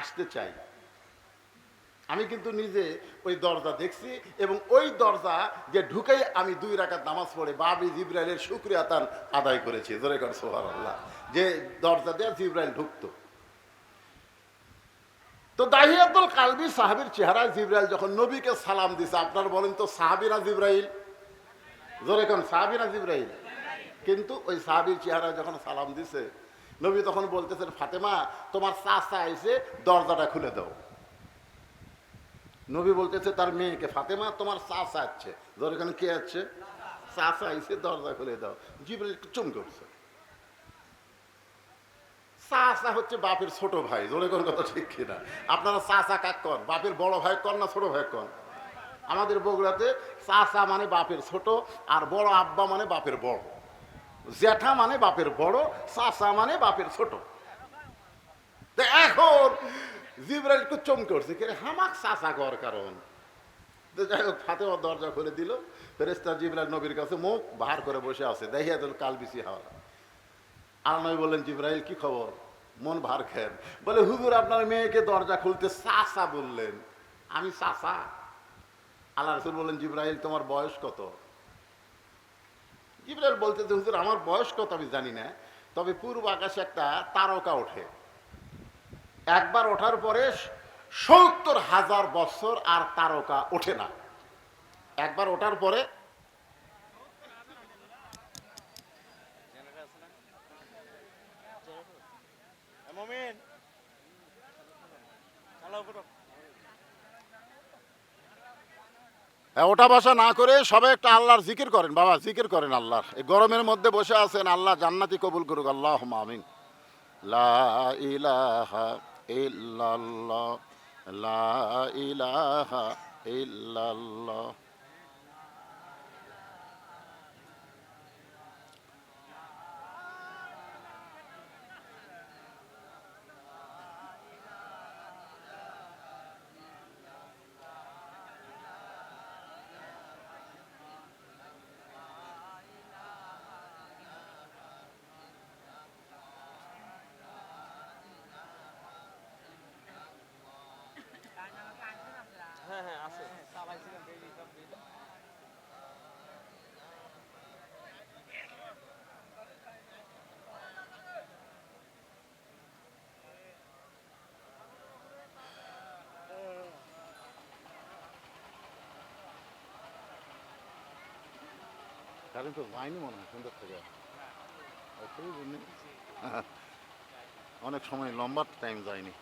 আসতে চাই আমি কিন্তু নিজে ওই দরজা দেখছি এবং ওই দরজা যে ঢুকেই আমি দুই রাকাত নামাজ পড়ে বাবি জিব্রাইলের শুক্রিয়া তার আদায় করেছি। জোরে কর সোহার আল্লাহ যে দরজা দিয়ে জিব্রাইল ঢুকতো। তো দাহি আব্দুল কালবি সাহাবির চেহারায় জিব্রাইল যখন নবীকে সালাম দিছে, আপনার বলেন তো সাহাবিরা জিব্রাইল? জোরে কোন সাহাবিরা জিব্রাইল? কিন্তু ওই সাহাবির চেহারায় যখন সালাম দিছে নবী তখন বলতেছেন, ফাতেমা, তোমার চাচা এসে দরজাটা খুলে দাও। নবী বলতেছে, তার মেয়েকে, ফাতেমা, তোমার চাচা আছে। ধর এখানে কে আছে? চাচা এসে দরজা খুলে দাও। জিব্রাইল একটু চমকে উঠছে চাচা হচ্ছে বাপের ছোট ভাই, জোরে কোন কথা ঠিক কিনা? আপনারা চাচা কাক কন? বাপের বড় ভাই কন না ছোট ভাই কন? আমাদের বগুড়াতে চাচা মানে বাপের ছোট আর বড় আব্বা মানে বাপের বড়। জ্যাঠা মানে বাপের বড়, চাচা মানে বাপের ছোট। এখন জিব্রাইল একটু চমকে উঠছে, কে হামাক চাচা কর কারণ। যাই হোক ফাতেমা দরজা খুলে দিল ফেরেস্তা জিব্রাইল নবীর কাছে মুখ বাহার করে বসে আছে দেখিয়া দিল কাল বিসি হাওয়া আর নয় বললেন, জিব্রাইল, কি খবর? মন ভার খেন বলে, হুজুর, আপনার মেয়েকে দরজা খুলতে চাচা বললেন। আমি চাচা। আল্লাহ রসুল বললেন, জিব্রাইল, তোমার বয়স কত? জিব্রাইল বলতে যে হুজুর, আমার বয়স কত আমি জানি না, তবে পূর্ব আকাশে একটা তারকা ওঠে। একবার ওঠার পরে সত্তর হাজার বছর আর তারকা ওঠে না। একবার ওঠার পরে মমিন, চালাও হ্যাঁ, ওঠা বসা না করে সবাই একটা আল্লাহর জিকির করেন। বাবা জিকির করেন আল্লাহর। এই গরমের মধ্যে বসে আছেন আল্লাহ জান্নাতি কবুল করুক আল্লাহ মামিন লা ইলাহা ইল্লাল্লাহ লা ইলাহা কারেন্ট তো যায়নি মনে হয় সুন্দর থেকে? অনেক সময় লম্বা টাইম যায়নি।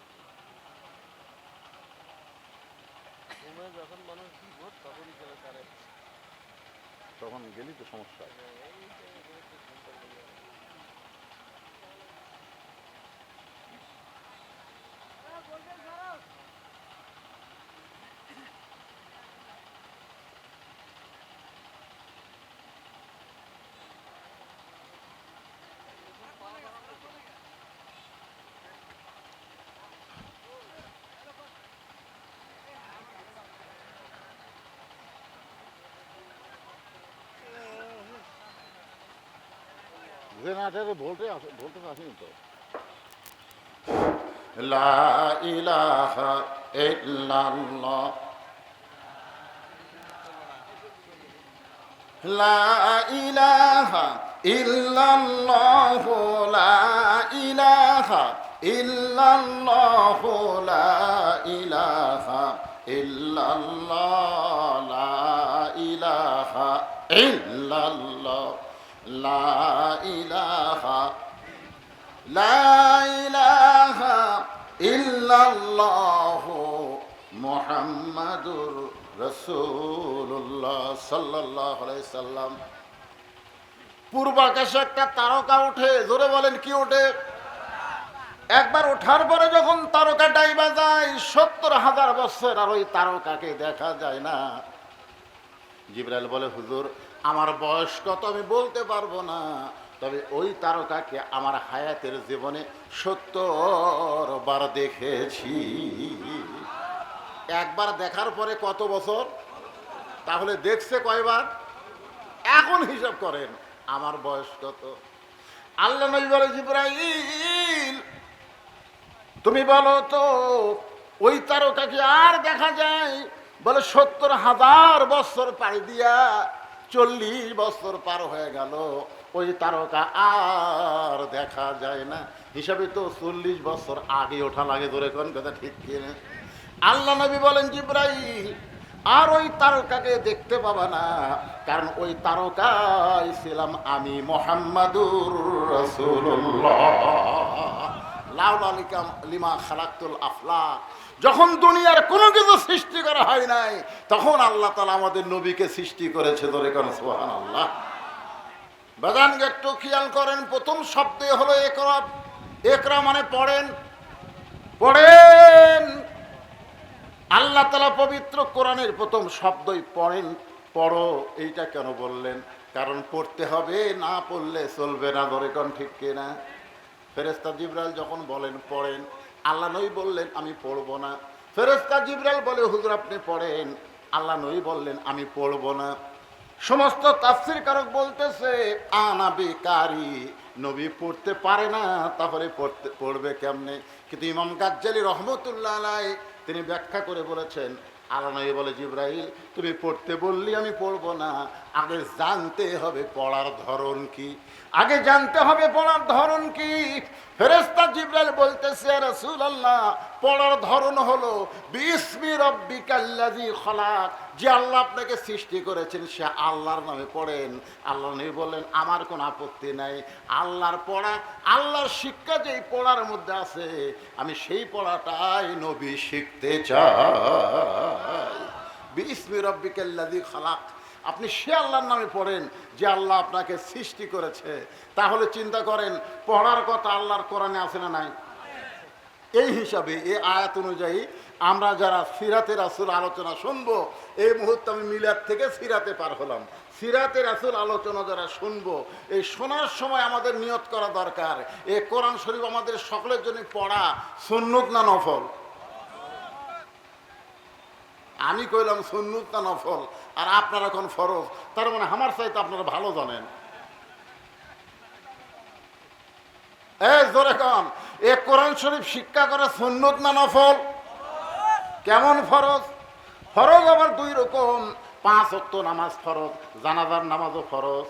যখন মানুষ বিপদ তখনই তখন গেলি তো সমস্যা। জেনারেটারে ভোল্টে ভোল্টেজ আসেনি তো? লা ইলাহা ইল্লাল্লাহ। লা ইলাহা ইল্লাল্লাহ লা ইলাহা ইল্লাল্লাহ লা ইলাহা ইল্লাল্লাহ। লা ইলাহা ইল্লাল্লাহ। লা পূর্ব আকাশে একটা তারকা ওঠে জোরে বলেন কি ওঠে? একবার ওঠার পরে যখন তারকা ডাইবা যায়, সত্তর হাজার বছর আর ওই তারকাকে দেখা যায় না। জিব্রাইল বলে, হুজুর আমার বয়স কত আমি বলতে পারব না। তবে ওই তারকাকে আমার হায়াতের জীবনে সত্তর বার দেখেছি। একবার দেখার পরে কত বছর? তাহলে দেখছে কয়বার? এখন হিসাব করেন, আমার বয়স কত? আল্লাহ নবী বলে তুমি বলো তো, ওই তারকাকে আর দেখা যায়? বলে, সত্তর হাজার বছর পাড়ি দিয়া চল্লিশ বছর পার হয়ে গেল, ওই তারকা আর দেখা যায় না। হিসাবে তো চল্লিশ বছর আগে ওঠা লাগে ধরে কোন কথা, ঠিক কিনা আল্লাহ নবী বলেন, জিব্রাইল, আর ওই তারকাকে দেখতে পাবা না, কারণ ওই তারকাই ছিলাম আমি মোহাম্মদুর রসুল্লাহ যখন দুনিয়ার কোনো কিছু সৃষ্টি করা হয় নাই, তখন আল্লাহ তালা আমাদের নবীকে সৃষ্টি করেছে ধরে কেন? সোহান আল্লাহ বাগানকে একটু খেয়াল করেন, প্রথম শব্দে হলো একরা একরা মানে পড়েন। পড়েন। আল্লাহ তালা পবিত্র কোরআনের প্রথম শব্দই পড়েন। পড়ো, এইটা কেন বললেন? কারণ পড়তে হবে, না পড়লে চলবে না, ধরে কোন? ঠিক কিনা? ফেরেস্তা জিব্রাইল যখন বলেন, পড়েন, আল্লাহ নই বললেন, আমি পড়ব না। ফেরেস্তা জিব্রাইল বলে, হুজুর, আপনি পড়েন। আল্লাহ নই বললেন, আমি পড়ব না। সমস্ত তাফসির কারক বলতেছে আনাবি কারি নবী পড়তে পারে না, তাহলে পড়তে, পড়বে কেমনে? কিন্তু ইমাম গাজ্জালি রহমতুল্লাহ তিনি ব্যাখ্যা করে বলেছেন আল্লাহ নয় বলে জিব্রাহিল তুমি পড়তে বললি আমি পড়ব না। আগে জানতে হবে পড়ার ধরন কি। আগে জানতে হবে পড়ার ধরন কি। ফেরেস্তা জিব্রাইল বলতেছে রসুল আল্লাহ পড়ার ধরন হলো যে আল্লাহ আপনাকে সৃষ্টি করেছেন, সে আল্লাহর নামে পড়েন। আল্লাহ নবী বললেন, আমার কোনো আপত্তি নাই। আল্লাহর পড়া, আল্লাহর শিক্ষা যেই পড়ার মধ্যে আছে, আমি সেই পড়াটাই নবী শিখতে চাই। বিসমি রব্বিকাল্লাজি খলাক। আপনি সে আল্লাহর নামে পড়েন যে আল্লাহ আপনাকে সৃষ্টি করেছে। তাহলে চিন্তা করেন, পড়ার কথা আল্লাহর কোরআনে আছে না নাই? এই হিসাবে, এই আয়াত অনুযায়ী আমরা যারা সিরাতে রাসুল আলোচনা শুনব, এই মুহূর্তে আমি মিলাদ থেকে সিরাতে পার হলাম। সিরাতে রাসুল আলোচনা যারা শুনব, এই শোনার সময় আমাদের নিয়ত করা দরকার। এ কোরআন শরীফ আমাদের সকলের জন্য পড়া, সুন্নত না নফল? আমি কইলাম সুন্নুত না নফল, আর আপনারা এখন ফরজ। তার মানে আমার চাইতে আপনারা ভালো জানেন। এ এ কোরআন শরীফ শিক্ষা করা সুন্নত না নফল? কেমন ফরজ? ফরজ আবার দুই রকম। পাঁচ অক্ত নামাজ ফরজ, জানাজার নামাজও ফরজ।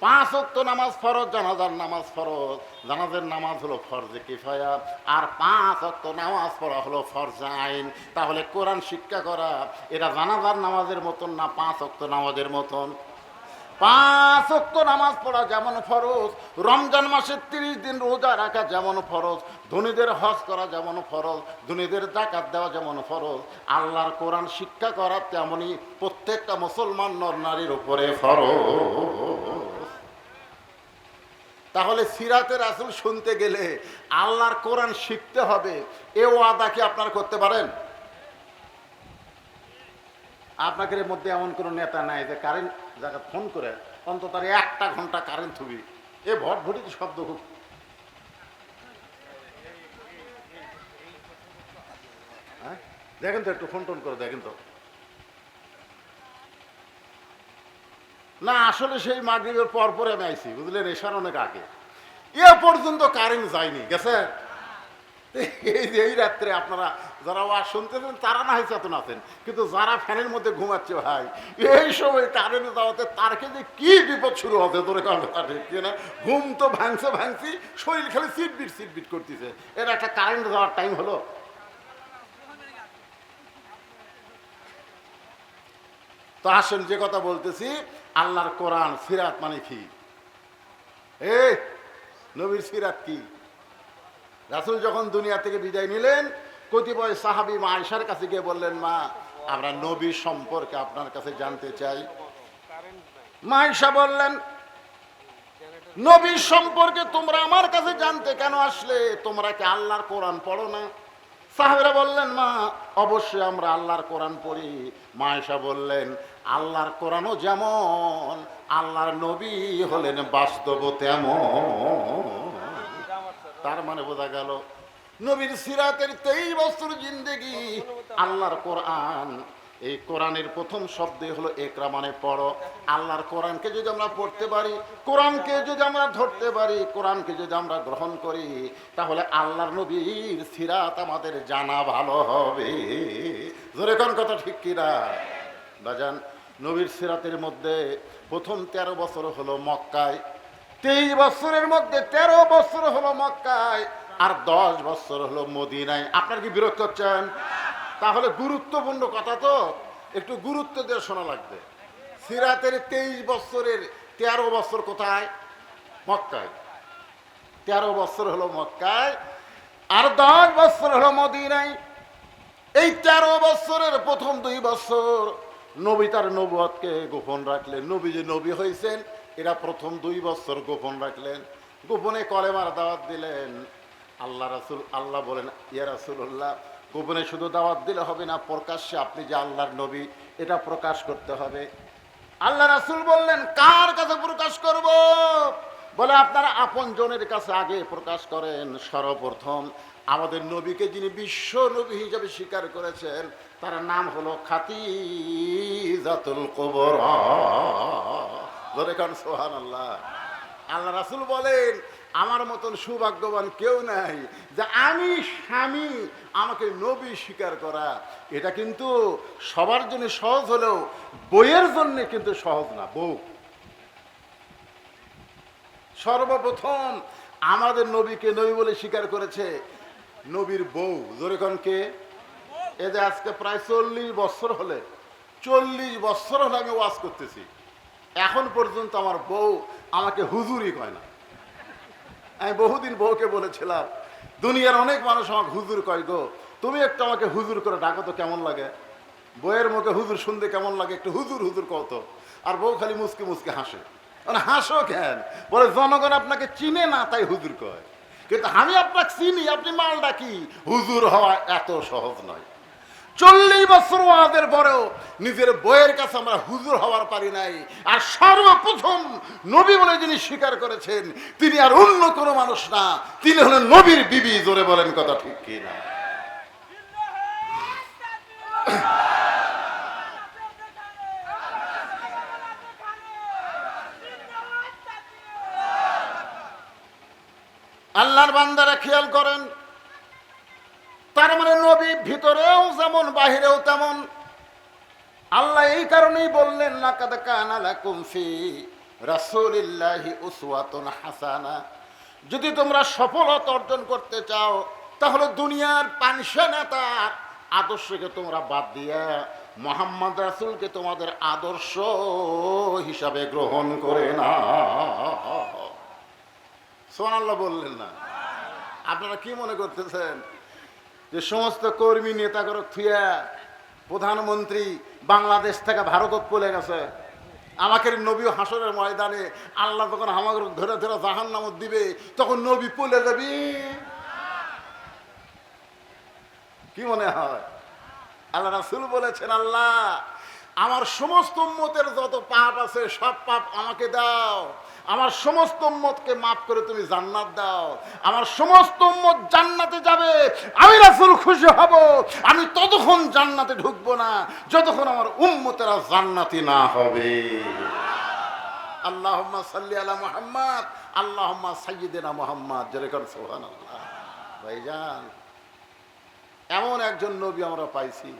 পাঁচ অক্ত নামাজ ফরজ, জানাজার নামাজ ফরজ। জানাজার নামাজ হলো ফরজে কিফায়া। আর পাঁচ অক্ত নামাজ পড়া হলো ফরজে আইন। তাহলে কোরআন শিক্ষা করা এটা জানাজার নামাজের মতন না পাঁচ অক্ত নামাজের মতন? পাঁচ অক্ত নামাজ পড়া যেমন ফরজ, রমজান মাসের তিরিশ দিন রোজা রাখা যেমন ফরজ, ধনীদের হজ করা যেমন ফরজ, ধনীদের জাকাত দেওয়া যেমন ফরজ, আল্লাহর কোরআন শিক্ষা করা তেমনই প্রত্যেকটা মুসলমান নর নারীর উপরে ফরজ। তাহলে সিরাতের আসল শুনতে গেলে আল্লাহর কোরআন শিখতে হবে, এ ওয়াদা কি আপনারা করতে পারেন? আপনাদের মধ্যে এমন কোনো নেতা নাই যে কারেন্ট যাকে ফোন করে, অন্তত একটা ঘণ্টা কারেন্ট থুবি। এ ভট ভটি শব্দ খুব। হ্যাঁ? দেখেন তো একটু ফোন টোন করে, দেখেন তো। না, আসলে সেই মাগরীবের পর পরে আমি আইছি, বুঝলেন? এসার অনেক আগে। এ পর্যন্ত কারেন্ট যায়নি, গেছে? এই এই রাত্রে আপনারা যারা ওয়াজ শুনতেছেন, তারা না হয় চেতন আছেন, কিন্তু যারা ফ্যানের মধ্যে ঘুমাচ্ছে ভাই, এই সময় কারেন্ট যাওয়াতে তারকে যে কি বিপদ শুরু হবে তোর না? ঘুম তো ভাঙছে ভাঙছি, শরীর খালি সিটবিট সিটবিট করতেছে। এটা একটা কারেন্ট যাওয়ার টাইম হলো। তো আসেন যে কথা বলতেছি, আল্লাহর কোরআন সিরাত মানে কি? এ নবীর সিরাত কি? রাসুল যখন দুনিয়া থেকে বিদায় নিলেন, কতিপয় সাহাবি মা আয়সার কাছে গিয়ে বললেন, মা, আমরা নবী সম্পর্কে আপনার কাছে জানতে চাই। মা বললেন জেনারেটর নবী সম্পর্কে তোমরা আমার কাছে জানতে কেন আসলে? তোমরা কি আল্লাহর কোরআন পড়ো না? সাহেবরা বললেন, মা, অবশ্যই আমরা আল্লাহর কোরআন পড়ি। মা আয়সা বললেন, আল্লাহর কোরআনও যেমন, আল্লাহর নবী হলেন বাস্তব তেমন। তার মানে বোঝা গেল নবীর সিরাতের তেইশ বছর জিন্দেগি। আল্লাহর কোরআন এই কোরআনের প্রথম শব্দই হলো একরা মানে পড়ো। আল্লাহর কোরআনকে যদি আমরা পড়তে পারি কোরআনকে যদি আমরা ধরতে পারি কোরআনকে যদি আমরা গ্রহণ করি তাহলে আল্লাহর নবীর সিরাত আমাদের জানা ভালো হবে। জোরে কোন কথা ঠিক কিনা? বাজান নবীর সিরাতের মধ্যে প্রথম তেরো বছর হলো মক্কায়। তেইশ বছরের মধ্যে তেরো বছর হলো মক্কায় আর দশ বছর হলো মদিনায়। আপনার কি বিরক্ত হচ্ছেন? তাহলে গুরুত্বপূর্ণ কথা তো, একটু গুরুত্ব দিয়ে শোনা লাগবে। সিরাতের তেইশ বছরের তেরো বছর কোথায়? মক্কায়। তেরো বছর হলো মক্কায় আর দশ বছর হলো মদিনায়। এই তেরো বছরের প্রথম দুই বছর নবী তার নবুয়াতকে গোপন রাখলেন। নবী যে নবী হয়েছেন এরা প্রথম দুই বছর গোপন রাখলেন। গোপনে কলেমার দাওয়াত দিলেন। আল্লাহ রাসুল, আল্লাহ বলেন, ইয়া রাসুল্লাহ গোপনে শুধু দাওয়াত দিলে হবে না, প্রকাশ্যে আপনি যে আল্লাহর নবী, এটা প্রকাশ করতে হবে। আল্লাহ রাসুল বললেন, কার কাছে প্রকাশ করব? বলে, আপনারা আপন জনের কাছে আগে প্রকাশ করেন। সর্বপ্রথম আমাদের নবীকে যিনি বিশ্ব নবী হিসেবে স্বীকার করেছেন, তার নাম হলো খাতি জাতুল কবর। ধরে কারণ সোহান আল্লাহ আল্লাহ রাসুল বলেন, আমার মতন সৌভাগ্যবান কেউ নাই যে আমি স্বামী, আমাকে নবী স্বীকার করা। এটা কিন্তু সবার জন্য সহজ হলেও বইয়ের জন্য কিন্তু সহজ না, বউ। সর্বপ্রথম আমাদের নবীকে নবী বলে স্বীকার করেছে নবীর বউ। জোরেকনকে এ যে আজকে প্রায় চল্লিশ বছর হলে, চল্লিশ বছর হলে আমি ওয়াজ করতেছি। এখন পর্যন্ত আমার বউ আমাকে হুজুরই কয় না। আমি বহুদিন বউকে বলেছিলাম, দুনিয়ার অনেক মানুষ আমাকে হুজুর কয় গো। তুমি একটু আমাকে হুজুর করে ডাকো তো কেমন লাগে? বইয়ের মুখে হুজুর শুনতে কেমন লাগে? একটু হুজুর হুজুর কত আর বউ খালি মুসকে মুসকে হাসে। মানে হাসো কেন? বলে, জনগণ আপনাকে চিনে না, তাই হুজুর কয়। কিন্তু আমি আপনাকে চিনি, আপনি মাল ডাকি হুজুর হওয়া এত সহজ নয়। চল্লিশ বছর ওয়াদের পরেও নিজের বইয়ের কাছে আমরা হুজুর হওয়ার পারি নাই। আর সর্বপ্রথম নবী বলে যিনি স্বীকার করেছেন, তিনি আর অন্য কোনো মানুষ না, তিনি হলেন নবীর বিবি, জোরে বলেন কথা ঠিক কি না আল্লাহর বান্দারা খেয়াল করেন তার মানে নবী ভিতরেও যেমন, বাহিরেও তেমন। আল্লাহ এই কারণেই বললেন, লাকাদ কানা লাকুম ফি রাসূলিল্লাহি উসওয়াতুন হাসানা। যদি তোমরা সফলতা অর্জন করতে চাও, তাহলে দুনিয়ার পানসা নেতার আদর্শকে তোমরা বাদ দিয়া মোহাম্মদ রাসূলকে তোমাদের আদর্শ হিসাবে গ্রহণ করে না সোনাল্লাহ বললেন না। আপনারা কি মনে করতেছেন? যে সমস্ত কর্মী নেতাগর থুয়া প্রধানমন্ত্রী বাংলাদেশ থেকে ভারতত পলে গেছে। আমাকে নবী হাসরের ময়দানে আল্লাহ যখন আমাকে ধরে ধরে জাহান নামত দিবে, তখন নবী পলে যাবি। কি মনে হয়? আল্লাহ রাসুল বলেছেন, আল্লাহ, আমার সমস্ত উম্মতের যত পাপ আছে, সব পাপ আমাকে দাও। আমার সমস্ত উম্মতকে মাফ করে তুমি জান্নাত দাও। আমার সমস্ত উম্মত জান্নাতে যাবে। আমি রাসুল খুশি হব। আমি ততক্ষণ জান্নাতে ঢুকবো না, যতক্ষণ আমার উম্মতেরা জান্নাতি না হবে। আল্লাহুম্মা সাল্লি আলা মুহাম্মদ, আল্লাহুম্মা সাইয়্যিদিনা মুহাম্মদ। যেরকম সুবহানাল্লাহ। ভাইজান, এমন একজন নবী আমরা পাইছি,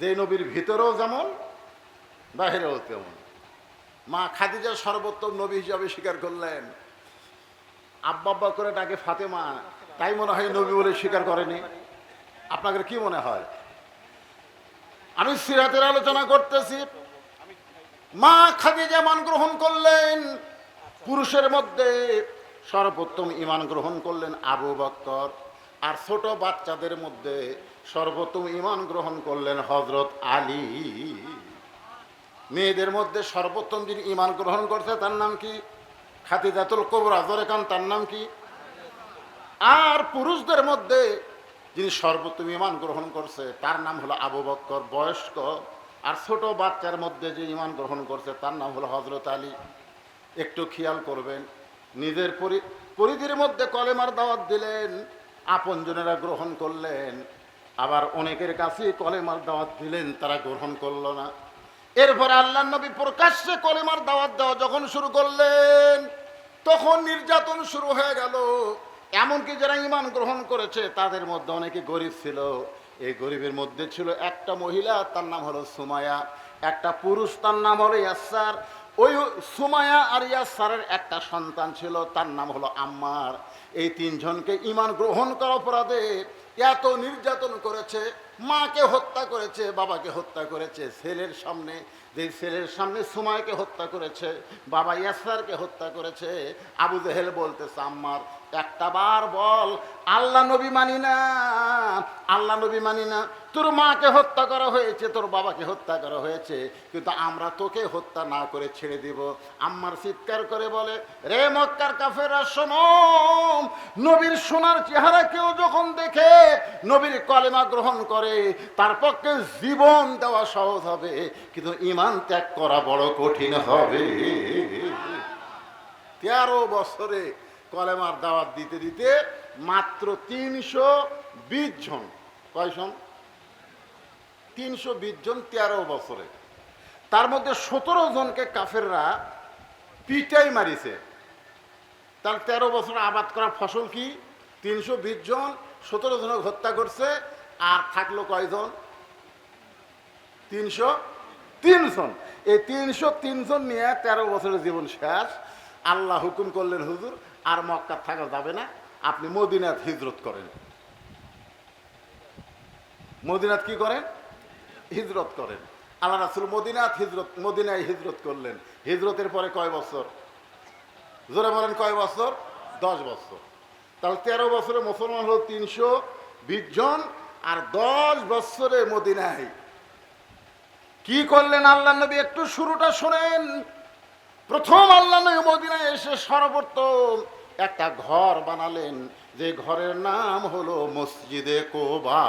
যে নবীর ভিতরেও যেমন, বাহিরেও তেমন। মা খাদিজা সর্বোত্তম নবী হিসাবে স্বীকার করলেন। আব্বা আব্বা করে ডাকে ফাতেমা, তাই মনে হয় নবী বলে স্বীকার করেনি। আপনাদের কি মনে হয়? আমি সিরাতের আলোচনা করতেছি। মা খাদিজা মান গ্রহণ করলেন। পুরুষের মধ্যে সর্বোত্তম ইমান গ্রহণ করলেন আবু বক্কর। আর ছোট বাচ্চাদের মধ্যে সর্বোত্তম ইমান গ্রহণ করলেন হজরত আলী। মেয়েদের মধ্যে সর্বোত্তম যিনি ইমান গ্রহণ করছে, তার নাম কি? খাতিজাতুল কবরা, জোরে খান তার নাম কি? আর পুরুষদের মধ্যে যিনি সর্বোত্তম ইমান গ্রহণ করছে, তার নাম হলো আবু বক্কর, বয়স্ক। আর ছোট বাচ্চার মধ্যে যে ইমান গ্রহণ করছে, তার নাম হলো হজরত আলী। একটু খেয়াল করবেন, নিজের পরি- পরিধির মধ্যে কলেমার দাওয়াত দিলেন, আপনজনেরা গ্রহণ করলেন। আবার অনেকের কাছে কলেমার দাওয়াত দিলেন, তারা গ্রহণ করল না। এরপরে আল্লাহ নবী প্রকাশ্যে কলেমার দাওয়াত দেওয়া যখন শুরু করলেন, তখন নির্যাতন শুরু হয়ে গেল। এমনকি যারা ইমান গ্রহণ করেছে, তাদের মধ্যে অনেকে গরিব ছিল। এই গরিবের মধ্যে ছিল একটা মহিলা, তার নাম হলো সুমায়া একটা পুরুষ, তার নাম হলো ইয়াসার। ওই সুমায়া আর ইয়াসারের একটা সন্তান ছিল, তার নাম হলো আম্মার। এই তিনজনকে ইমান গ্রহণ করা অপরাধে এত নির্যাতন করেছে, মাকে হত্যা করেছে, বাবাকে হত্যা করেছে, ছেলের সামনে, যে ছেলের সামনে সুমায়কে হত্যা করেছে, বাবা ইয়াসারকে হত্যা করেছে, আবু জেহেল বলতেছে, আম্মার একটা বার বল, আল্লাহ নবী মানি না, আল্লাহ নবী মানি না। তোর মাকে হত্যা করা হয়েছে, তোর বাবাকে হত্যা করা হয়েছে, কিন্তু আমরা তোকে হত্যা না করে ছেড়ে দিব। আম্মার চিৎকার করে বলে, রে মক্কার কাফেরা শোনো, নবীর সোনার চেহারা কেউ যখন দেখে, নবীর কলেমা গ্রহণ করে, তার পক্ষে জীবন দেওয়া সহজ হবে, কিন্তু ইমান ত্যাগ করা বড় কঠিন হবে। তেরো বছরে কলেমার দাওয়াত দিতে দিতে মাত্র তিনশো বিশ জন। কয়জন তিনশো বিশ জন তেরো বছরে তার মধ্যে সতেরো জনকে কাফেররা পিটাই মারিছে। তার তেরো বছর আবাদ করা ফসল কি? তিনশো বিশ জন সতেরো জনক হত্যা করছে আর থাকল কয়জন? তিনশো তিনজন এই তিনশো তিনজন নিয়ে তেরো বছরের জীবন শেষ। আল্লাহ হুকুম করলেন, হুজুর আর মক্কা থাকা যাবে না। আপনি মদিনাত হিজরত করেন। মদিনাত কি করেন? হিজরত করেন। আল্লাহ রাসুল মদিনাত হিজরত, মদিনায় হিজরত করলেন। হিজরতের পরে কয় বছর? জোরে বলেন কয় বছর? দশ বছর। তাহলে তেরো বছরে মুসলমান হলো তিনশো বিশ জন আর দশ বছরে মদিনায়। কি করলেন আল্লাহ নবী? একটু শুরুটা শোনেন। প্রথম আল্লাহ মদিনায় এসে সর্বপ্রথম একটা ঘর বানালেন। যে ঘরের নাম হলো মসজিদে কোবা।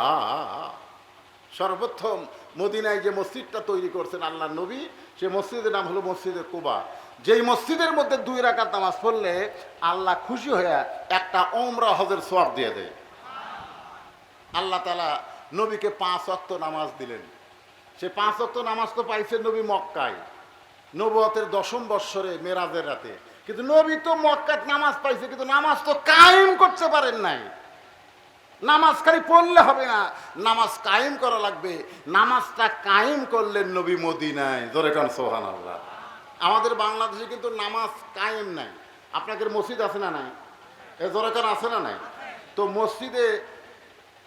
সর্বপ্রথম মদিনায় যে মসজিদটা তৈরি করছেন আল্লাহ নবী সে মসজিদের নাম হলো মসজিদে কোবা। যেই মসজিদের মধ্যে দুই রাকাত নামাজ পড়লে আল্লাহ খুশি হয়ে একটা ওমরা হজের সোয়াব দিয়ে দেয়। আল্লাহ তালা নবীকে পাঁচ অক্ত নামাজ দিলেন। সে পাঁচ অক্ত নামাজ তো পাইছে নবী মক্কায়। নবতের দশম বৎসরে মেরাজের রাতে। কিন্তু নবী তো মক্কাত নামাজ পাইছে, কিন্তু নামাজ তো কায়েম করতে পারেন নাই। নামাজ খালি পড়লে হবে না, নামাজ কায়েম করা লাগবে। নামাজটা কায়েম করলেন নবী মদিনায়। জোরে কান সোহান আল্লাহ আমাদের বাংলাদেশে কিন্তু নামাজ কায়েম নাই। আপনাদের মসজিদ আছে না নাই? এ জোরে কান আছে না নাই? তো মসজিদে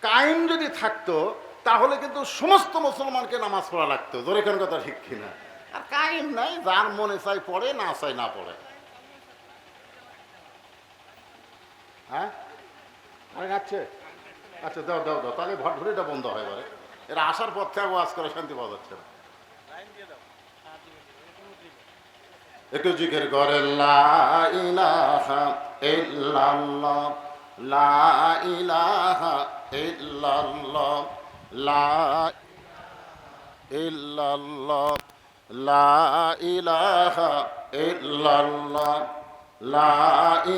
কায়েম যদি থাকতো, তাহলে কিন্তু সমস্ত মুসলমানকে নামাজ পড়া লাগতো। জোরে কান কথা ঠিক কিনা? আর কায়েম নাই, যার মনে চাই পড়ে, না চাই না পড়ে। হ্যাঁ? আরে যাচ্ছে আচ্ছা দাও দাও দাও, তাহলে ভটভরিটা বন্ধ হয় এবারে। এরা আসার পর থেকে ওয়াজ করে, শান্তি পাওয়া যাচ্ছে না। একটু জিজ্ঞের করে লা ইলাহা ইল্লাল্লাহ, লা ইলাহা ইল্লাল্লাহ, লা ইল্লাল্লাহ লা ইলাহা লা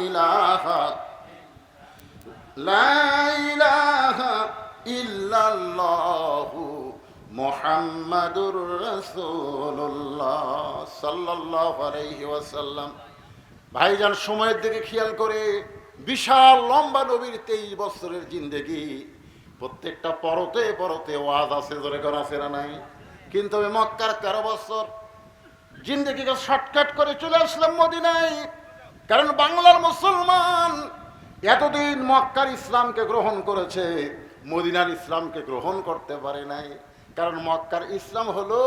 ইলাহা, লা ভাইজান, সময়ের দিকে খেয়াল করে, বিশাল লম্বা নবীর তেইশ বছরের জিন্দেগি। প্রত্যেকটা পরতে পরতে ওয়াজ আছে ধরে করা না নাই? কিন্তু আমি মক্কার তেরো বছর জিন্দগিকে শর্টকাট করে চলে আসলাম মদিনায়। কারণ বাংলার মুসলমান এতদিন মক্কার ইসলামকে গ্রহণ করেছে, মদিনার ইসলামকে গ্রহণ করতে পারে নাই। কারণ মক্কার ইসলাম হলো